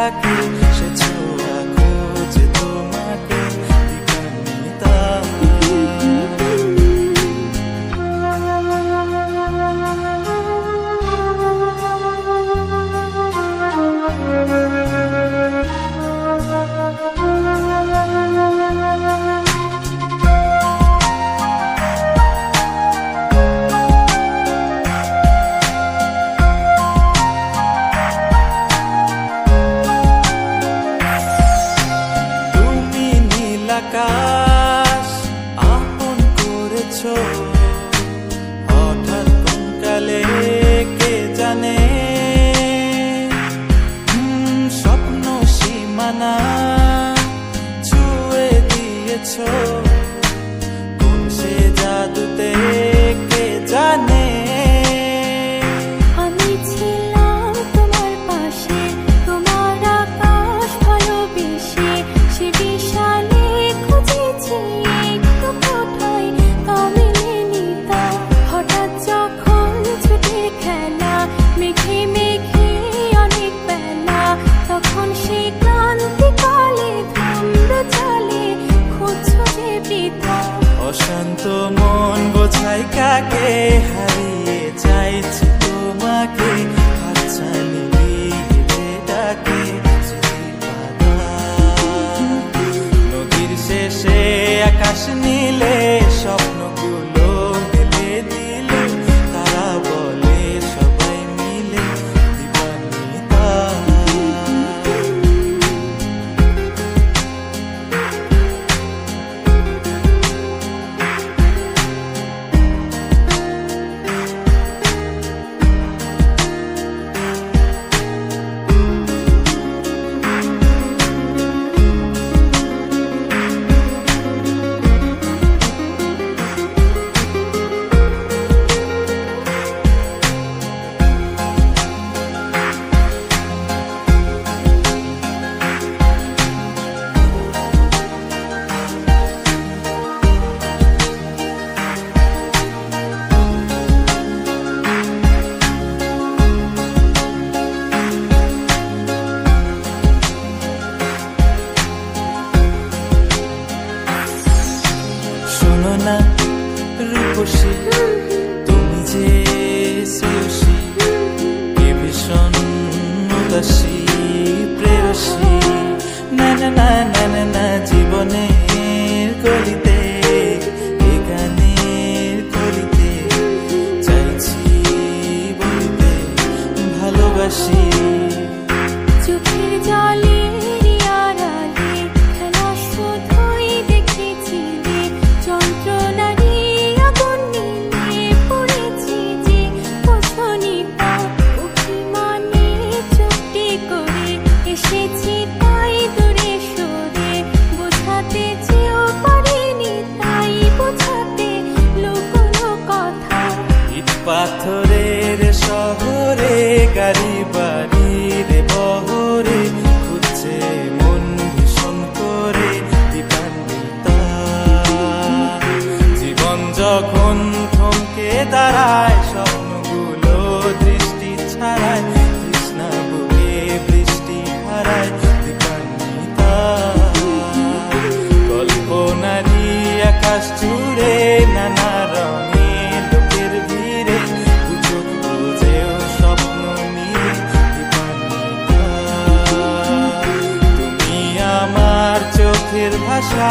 থাকি আকাশ আপন করেছ। খুশি, তুমি যে শ্রেয়সী কে ভীষণ প্রেয়সী। না না না না না না গানের করিতে চাইছি ভালোবাসি। দাঁড়ায় স্বপ্নগুলো দৃষ্টি ছাড়ায়, কৃষ্ণা বুকে বৃষ্টি হারায় কল্পনারি আকাশ জুড়ে নানা রঙে লোকের ভিড়ে চোখ তুমি আমার চোখের ভাষা